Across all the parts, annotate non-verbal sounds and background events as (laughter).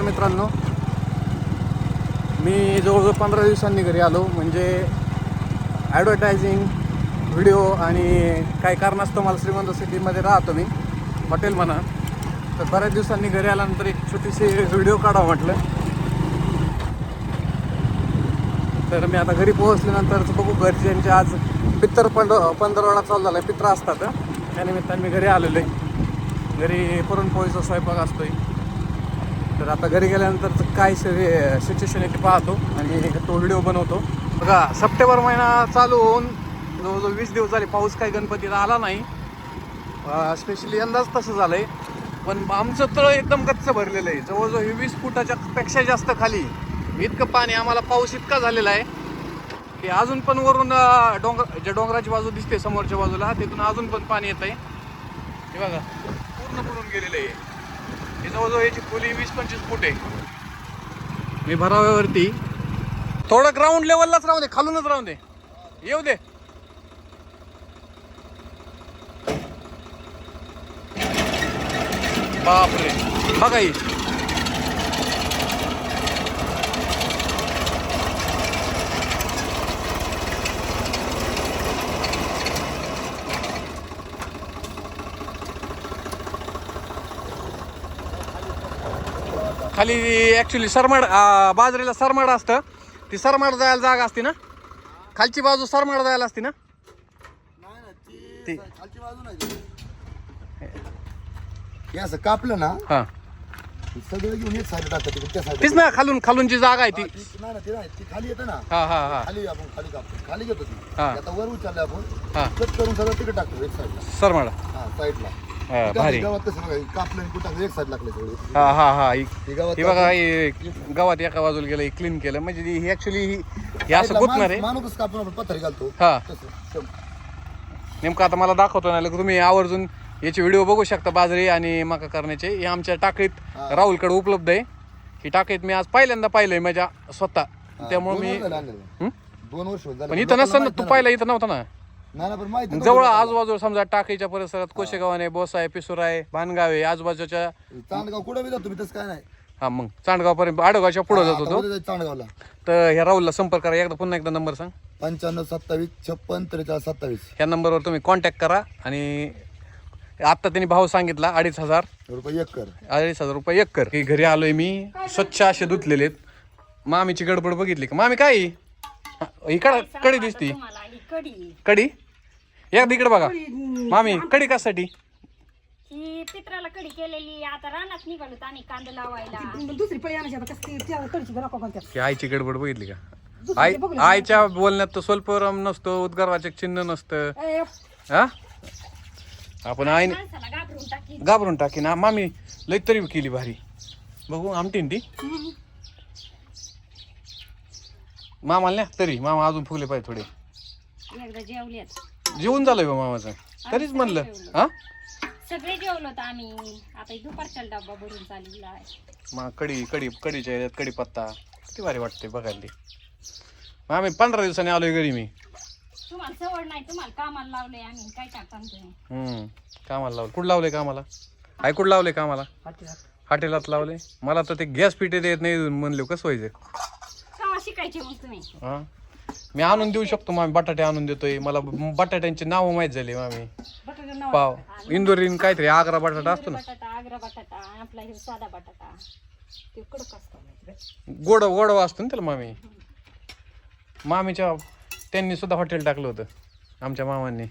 मित्रांनो मी जवळजवळ पंधरा दिवसांनी घरी आलो. म्हणजे ॲडव्हर्टायझिंग व्हिडिओ आणि काही कारणास्तव मला श्रीमंत सिटीमध्ये राहतो मी हॉटेल म्हणा. तर बऱ्याच दिवसांनी घरी आल्यानंतर एक छोटीशी व्हिडिओ काढावा म्हटलं. तर मी आता घरी पोहोचल्यानंतर बघू घरच्यांचे आज पित्तर पंड पंधरवडा चालू झाला आहे पित्र असतात त्यानिमित्ताने मी घरी आलेलो आहे घरी पुरणपोळीचा स्वयंपाक असतोय. तर आता घरी गेल्यानंतर काय सिच्युएशन आहे ते पाहतो. आणि तो व्हिडिओ बनवतो. बघा सप्टेंबर महिना चालू होऊन जवळजवळ वीस दिवस झाले पाऊस काही गणपतीला आला नाही. स्पेशली यंदाच तसं झालं आहे पण आमचं तळ एकदम कच्चं भरलेलं आहे. जवळजवळ हे वीस फुटाच्या पेक्षा जास्त खाली. इतकं पाणी आम्हाला पाऊस इतका झालेला आहे की अजून पण वरून डोंगर ज्या डोंगराची बाजू दिसते समोरच्या बाजूला तिथून अजून पण पाणी येत आहे हे बघा पूर्ण बुडून गेलेलं आहे. हे जवळजवळ याची खोली वीस पंचवीस फूट आहे. मी भराव्यावरती. थोडं ग्राउंड लेवललाच राहू दे खालूनच राहू दे. येऊ दे. बापरे. बघा ही. खाली ॲक्च्युली सरमाड बाजरीला सरमाड असतं. ती सरमाड जायला जागा असते ना? खालची बाजू सरमाड जायला असते ना? ती खालची बाजू नाही. हे असं कापलं ना हां. सगळं घेऊन एक साईड टाकतात तिकडे त्या साईड तीच ना खालून खालून जी जागा आहे ती. नाही ना ती नाही ती खाली येते ना. हा हा हा. खाली आपण खाली कापतो खाली घेतो ती. हा. आता वर उचलले आपण हा. कट करून सगळं तिकडे टाकतो एक साईडला सरमाड. हा साईडला हा भारी. गावात कसं बघा कापलं आणि कुठं एक साईड लागले सगळे. हा हा हा ही गावात ही बघा हे गावात एका बाजूला गेलं क्लीन केलं. म्हणजे ही ऍक्च्युली हे असं गुतणार आहे माणूस- कापून आपण घालतो. हा. तसं नेमकं आता मला दाखवतो ना तुम्ही आवर्जून याचे व्हिडिओ बघू शकता बाजरी आणि मका करण्याचे. हे आमच्या टाकीत हा. राहुलकडे उपलब्ध आहे. ही टाकीत मी आज पहिल्यांदा पाहिलंय माझ्या स्वतः. त्यामुळे दोन मी वर्ष झाले आणलेलं. हं? दोन वर्ष झाले. पण इथं नसतं ना तू पाहिलं इथं नव्हतं ना? नाही ना पण माहिती नव्हतं. जवळ. आजूबाजूला समजा टाकीच्या परिसरात कोशेगाव आहे बोसा आहे पिसूर आहे भानगाव आहे आजूबाजूच्या चांदगाव कुठं बी जातो तसं काय नाही. हा मग चांडगाव पर्यंत आडगावच्या पुढे जात आता होतो उद्या जायचं चांदगावला तर ह्या राहुलला संपर्क करा. एकदा पुन्हा एकदा नंबर सांग. पंच्याण्णव सत्तावीस छप्पन त्रेचाळीस सत्तावीस. ह्या नंबरवर तुम्ही कॉन्टॅक्ट करा आणि आत्ता त्यांनी भाव सांगितला अडीच हजार. रुपये एक कर. अडीच हजार रुपये एक कर. की घरी आलोय मी. स्वच्छ असे धुतलेले आहेत. मामीची गडबड बघितली का? मामी काय? ही कड दिसती. कडी कडी एकदा इकडे बघा. मामी कडी कशासाठी? ही पित्राला कडी केलेली. आता रानात निघालो आणि कांदा लावायला. दुसरी पळी आणायची. आता कसं त्या तळची नको कोणत्या की आईची गडबड बघितली का? आई आईच्या बोलण्यात तो स्वल्परम नसतो उद्गारवाचक चिन्ह नसतं. हा? आपण आईने घाबरून टाकी घाबरून टाकी ना मामी लई तरी केली भारी. बघू आमटीन ती? मामाला ना तरी. मामा अजून फुगले पाहिजे थोडे. एकदा जेवून झालंय बा मामाचं. तरीच म्हणलं. हा? सगळे जेवलो तर आम्ही. आता ही दुपारच्या डब्बा भरून चाललेला आहे. मग कढी कढी कढीच्या याच्यात कढी पत्ता. किती भारी वाटते बघायला ते. मग आम्ही पंधरा दिवसांनी आलोय घरी मी. तुम्हाला सवड नाही तुम्हाला कामाला लावलंय आम्ही. काय तुम्ही हम्म. कामाला लावलं. कुठं लावलंय कामाला? आई कुठं लावलंय कामाला? हॉटेलात लावले मला तर ते गॅस पिटे देत नाही म्हणले कसं व्हायचं? कामा शिकायचे मग तुम्ही? हा? मी आणून देऊ शकतो मामी बटाटे आणून देतोय. मला बटाट्यांचे नाव माहीत झाले मामी. पाव. इंदोरीन काहीतरी आग्रा बटाटा असतो ना. बटाटा आग्रा बटाटा आपला हे साधा बटाटा. ते कडक असतो गोड गोडवा असतो ना त्याला मामी. मामीच्या त्यांनी सुद्धा हॉटेल टाकलं होतं आमच्या मामांनी.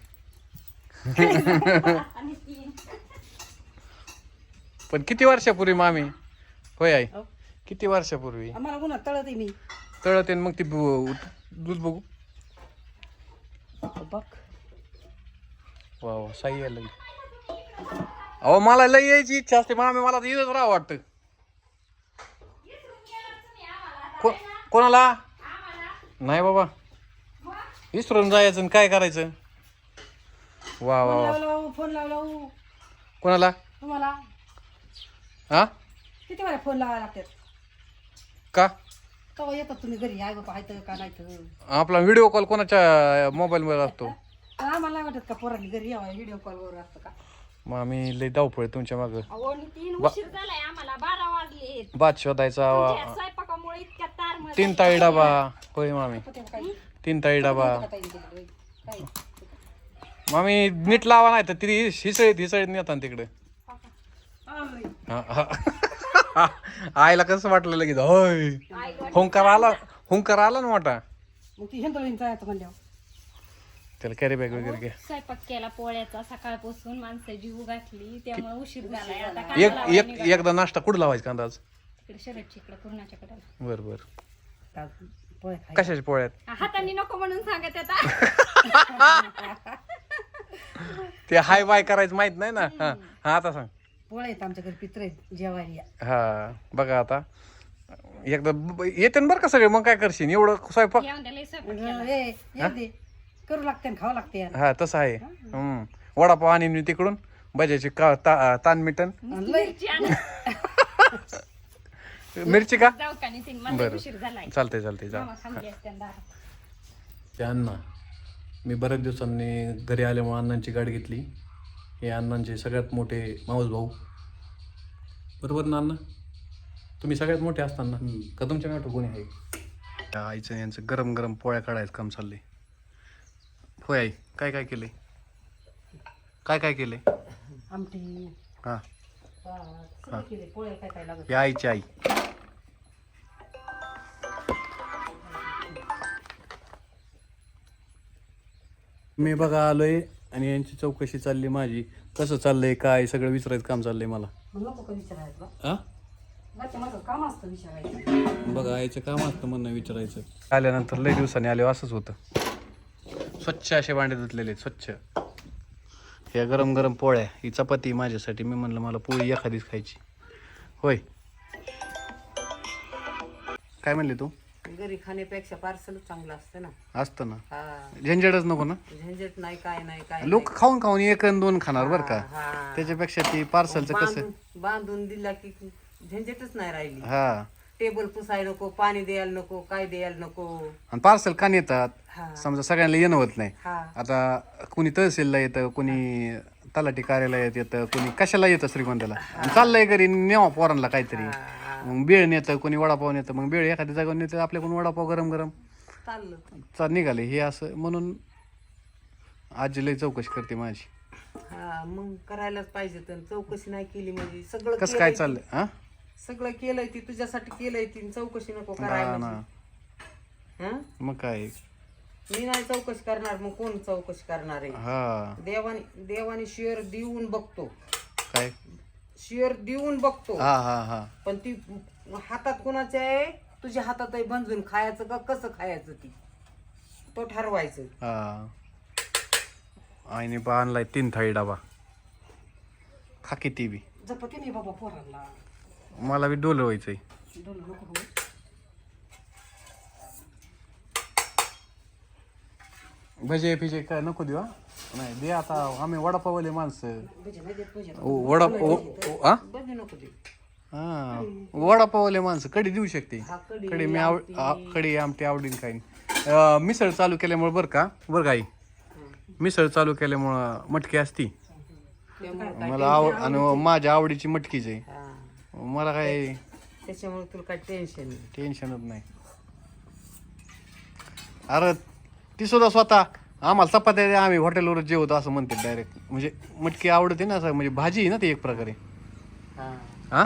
आणि ती पण किती वर्षापूर्वी मामी? होय आई. किती वर्षापूर्वी? आम्हाला उन्हात तळत मी. तळत मग ती बु- दूध बघू. बघ. वा वा साई यायला लागली. अहो मला लई यायची इच्छा असते मामी मला तर इथंच राहा वाटतं. को- कोणाला? नाही बाबा. विसरून जायचं आणि काय करायचं? वा वा वा. लावला फोन लावला कोणाला? तुम्हाला? हा? किती वेळा फोन लावायला लागतात? का? तेव्हा येतात तुम्ही घरी? आहे बाबा आहे का नाही तर आपला व्हिडिओ कॉल कोणाच्या मोबाईलवर असतो? आम्हाला नाही वाटत का पोरांनी घरी यावं व्हिडिओ कॉलवर असतं का? मग आम्ही लई धावपळ तुमच्या मागं. अहो तीन बा- उशीर झालाय आम्हाला बारा वाजले भात शोधायचा तुमच्या स्वयंपाकामुळे इतक्या तारमध्ये तीन ताळी डबा. होय मामी. तीन ताळी डबा. मामी नीट लावा नाही तर ती हिसळीत हिसळीत नेतात तिकडे. हा, हा. (laughs) आईला कसं वाटलं लगेच? होय. हुंकार आला हुंकार आला ना मोठा. मग ती हिंदुळीन जायचं म्हणल्यावर. त्याला कॅरी बॅग वगैरे घ्या स्वयंपाक केला पोळ्याचा सकाळपासून माणसं जीव घातली त्यामुळे उशीर झालाय आता एक लावायला एक निघालो. एकदा नाश्ता कुठं लावायचा कांदा आज? इकडे शर्टच्या इकडे पूर्णाच्या कडेला. बर बर. काल पोळ्या कशाच्या पोळ्यात? हाताने नको म्हणून सांगत आता (laughs) ते हाय बाय करायचं माहीत नाही ना. हा हा आता सांग. पित्र आहेत जेवायला या. हा बघा आता. एकदा ब- येते ना बरं का सगळे मग काय करशील? एवढं स्वयंपाक? हे येऊ दे. करू लागते आणि खावं लागते यार. हा तसं आहे. हम्म. वडापाव आणि मी तिकडून. भज्याची का ता, तान मिटन. आणि लय. (laughs) मिरची का? जाऊ का नितीन मला बरं. उशीर झालाय. चालतंय चालतंय जा. मामा थांबले असते आणि दारात. ते अण्णा मी बऱ्याच दिवसांनी घरी आल्यामुळे अण्णांची गाडी घेतली. हे अण्णांचे सगळ्यात मोठे मावस भाऊ. बरोबर ना अण्णा? तुम्ही सगळ्यात मोठे असताना. का तुमच्या मोठं कोणी आहे? त्या आईचं यांचं गरम गरम पोळ्या काढायचं काम चाललंय. होय आई काय काय केलंय? काय काय केलंय? आमटी. हां. काय काय लागत? ही आईची आई. मी बघा आलोय आणि यांची चौकशी चालली माझी. कसं चाललंय काय सगळं विचारायचं काम चाललंय मला. मग नको का विचारायचं बा हा बाकी माझं काम असतं विचारायचं. बघा आईचं काम असतं म्हणणं विचारायचं. आल्यानंतर लय दिवसांनी आले असंच होतं. स्वच्छ असे भांडे धुतलेले आहेत, स्वच्छ. ह्या गरम गरम पोळ्या ही चपाती माझ्यासाठी. मी म्हणलं मला पोळी एखादीच खायची. होय. काय म्हणले तू? घरी खाण्यापेक्षा पार्सलच चांगलं असतं ना. असतं ना. हा. झंझटच नको ना? झंझट नाही काय नाही काय लोक खाऊन खाऊन एक आणि दोन खाणार बरं का? हा त्याच्यापेक्षा ती पार्सलचं कसं? बांधून बांधून दिला की झंझटच नाही राहिली. हा. टेबल पुसायला नको पाणी द्यायला नको काय द्यायला नको. आणि पार्सल का नेतात हा. समजा सगळ्यांना येणं होत नाही. हा. आता कुणी तहसीलला येतं कुणी तलाठी कार्यालयात येतं कुणी कशाला येतं श्रीगोंद्याला? आणि चाललंय घरी नेवा पोरांना काहीतरी. मग बेळ नेतं कोणी वडापाव नेतं मग बेळ एखाद्या जागेवर नेतं आपल्याकडून वडापाव गरम गरम. चाललं चा निघाले हे असं म्हणून आजी लई चौकशी करते माझी. हा मग करायलाच पाहिजे तर. चौकशी नाही केली म्हणजे सगळं कसं काय केलंय चाललंय हा? सगळं केलंय ती तुझ्यासाठी केलंय ती चौकशी नको करायला ना. हा? मग काय? मी नाही चौकशी करणार मग कोण चौकशी करणार आहे? हा. देवाने देवाने शेअर देऊन बघतो. काय? शेअर देऊन बघतो. हा हा हा. पण ती हातात कोणाच्या आहे? तुझ्या हातात आहे बंजून खायचं का? कसं खायचं ती? तो ठरवायचं. हा. आईने बा आणलाय तीन थाळी डबा. खा किती बी. जपते मी बाबा पोरांना. मला बी डोलं व्हायचंय. डोलं नको हो. भजे फिजे काय नको देऊ हा? नाही दे आता. आम्ही वडापावले माणसं. भजे नाही देत भजे ओ, वडा ओ- ओ- हा हा वडापावले माणसं. कडी देऊ शकते. कढी, कडी मी आव आ- कडी आमटी आवडीन काही अं, मिसळ चालू केल्यामुळे बरं का? बरं का आई? मिसळ चालू केल्यामुळं मटकी असती. त्यामुळे मला आव आणि माझ्या आवडीची मटकीच आहे. हा. मला काय त्याच्यामुळे तुला काय टेन्शन नाही. टेन्शनच नाही. अरे ती सुद्धा स्वतः आम्हाला चपात्या द्या, आम्ही हॉटेलवर जेवतो असं म्हणते डायरेक्ट म्हणजे मटकी आवडते ना असं म्हणजे भाजी आहे ना ती एक प्रकारे. हा. हा?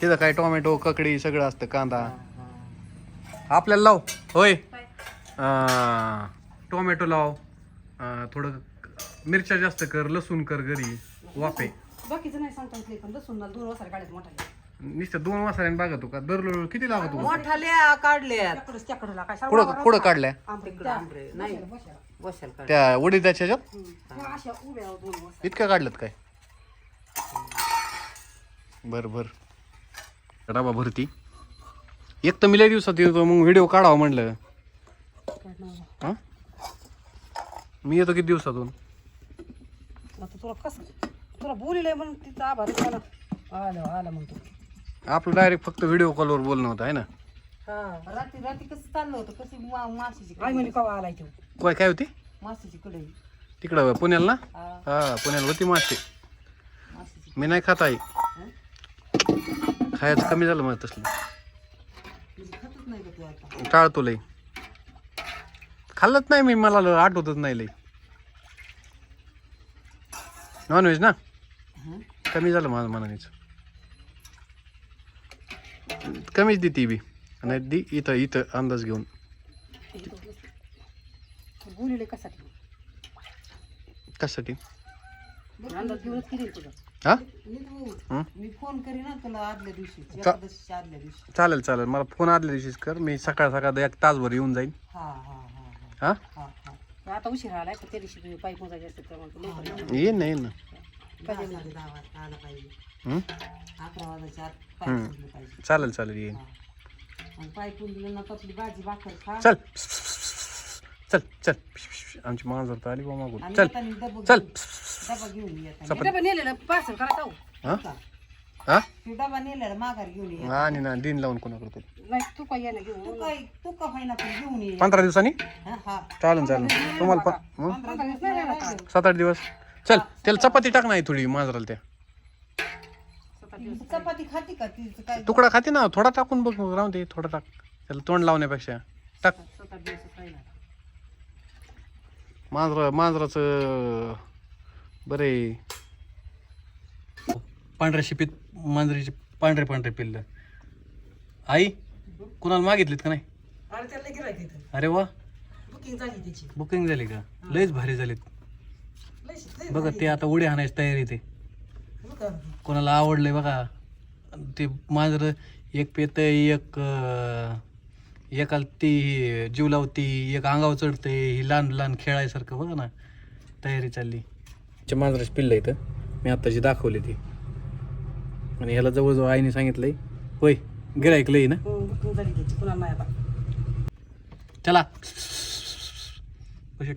तिथं काय टोमॅटो ककडी सगळं असतं कांदा. आपल्याला लाव. होय. टोमॅटो लाव. थोडं मिरच्या जास्त कर लसूण कर घरी. वाफे. बाकीचं नाही सांगता येत नाही पण लसूण दोन वाजता गाड्यात मोठा नुसतं दोन वाजता बघा तू का? दर किती लागत तू मोठाल्या काढल्यात. कुठं कुठं काढल्या? तिकडं आंबरे. नाही बसायला काढ. त्या उडीदाच्या ह्याच्यात इतक्या काढल्यात काय? बर बर. डबा भरती. एक तर मी लय दिवसात येतो मग व्हिडिओ काढावा म्हणलं. हा? मी येतो किती दिवसातून? आता तुला कसं तुला बोलिलंय म्हणून तिचं आभार आलं आलं म्हणतो. आपलं डायरेक्ट फक्त व्हिडिओ कॉलवर बोलणं होतं आहे ना? हा रात्री रात्री कसं चाललं होतं कशी मा- माशीची आई म्हणे कवा आलाय तो? काय काय होती? माशीची तिकडं पुण्याला ना? हा, हा पुण्याला होती मासे. मी नाही खात आई. खायचं कमी झालं मला तसलं. म्हणजे खातच नाही का तू आता? टाळतो लई खाल्लंच नाही मी मला ल- आठवतच नाही लई नॉनव्हेज ना? हं? कमी झालं माझं मनानेच कमीच दी ती बी नाही दी इथं इथं अंदाज घेऊन बोलले कशासाठी कशासाठी अंदाज घेऊनच केली तुझं. हा. हं? मी फोन करीन ना तुला आदल्या दिवशी. एकादशीच्या आदल्या दिवशी. चालेल चालेल. मला फोन आदल्या दिवशीच कर. मी सकाळ सकाळ एक तासभर येऊन जाईन. हा हा हा हा. हा? हा हा. आता उशीर आलाय तर त्या दिवशी तुम्ही पाईप मोजायचे असते तर मग लवकर येऊ. येईन ना येईन ना. दहा साडे दहा वाजता आला पाहिजे. हं? अकरा वाजायच्या आत पाय. पुरले पाहिजे. चालेल चालेल येईन. आणि पाय पुरले ना आपली भाजी भाकर खा. चल. चल चल. आमची मांजर तर आली बा मागून. आणि चल. येताना डबा चल. घेऊन- डबा घेऊन ये येताना. चपाती डबा नेलेलं पार्सल करा जाऊ. हा? का? हा? तू डबा नेलेला माघार घेऊन ये. आणि ना दिन लावून कोणा करतो नाही तू काय येणं तू घेऊन काय तू का होईना पण घेऊन ये. पंधरा दिवसांनी? हा हा. चालेल चालेल. तुम्हाला पण? पंधरा दिवस नाही राहिलं. सात आठ दिवस. चल त्याला चपाती टाक नाही थोडी मांजराला त्या. चपाती खाती का तिचं काय? तुकडा खाते ना थोडा टाकून बघ मग राहून दे थोडा टाक. त्याला तोंड लावण्यापेक्षा. टाक. मांजरा मांजराचं बरे. पांढऱ्या शिपीत मांजरीचे पांढरे पांढरे पिल्ल. आई कुणाला मागितलीत का नाही? अरे त्याला गिरायक इथं अरे वा. बुकिंग झाली त्याची. बुकिंग झाली का? लयच भारी झालीत. बघा ते आता उडी हाणायची तयारी ते. बघा. कोणाला आवडलंय बघा. ते मांजर एक पेत एक एकाला ती जीव लावती एक अंगावर चढते ही लहान लहान खेळायसारखं बघा ना तयारी चालली. मांजराची पिल्ल इथं मी आत्ताची दाखवली ती. आणि ह्याला जवळजवळ आईने सांगितलंय होय गिरायक लई ना. बुकिंग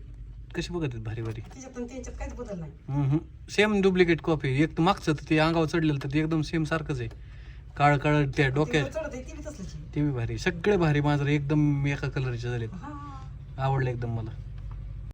झाली कशी बघत आहेत भारी भारी? त्याच्यात आणि त्यांच्यात काहीच बदल नाही. सेम डुप्लिकेट कॉपी एक तर मागचं तर ते अंगावर चढलेलं तर ते एकदम सेम सारखंच आहे. काळ काळ त्या डोक्यात. चढत आहे ती बी तसलीच आहे. ते बी भारी. सगळे भारी. मांजर एकदम एका कलरचे झालेत. हा. आवडले एकदम मला.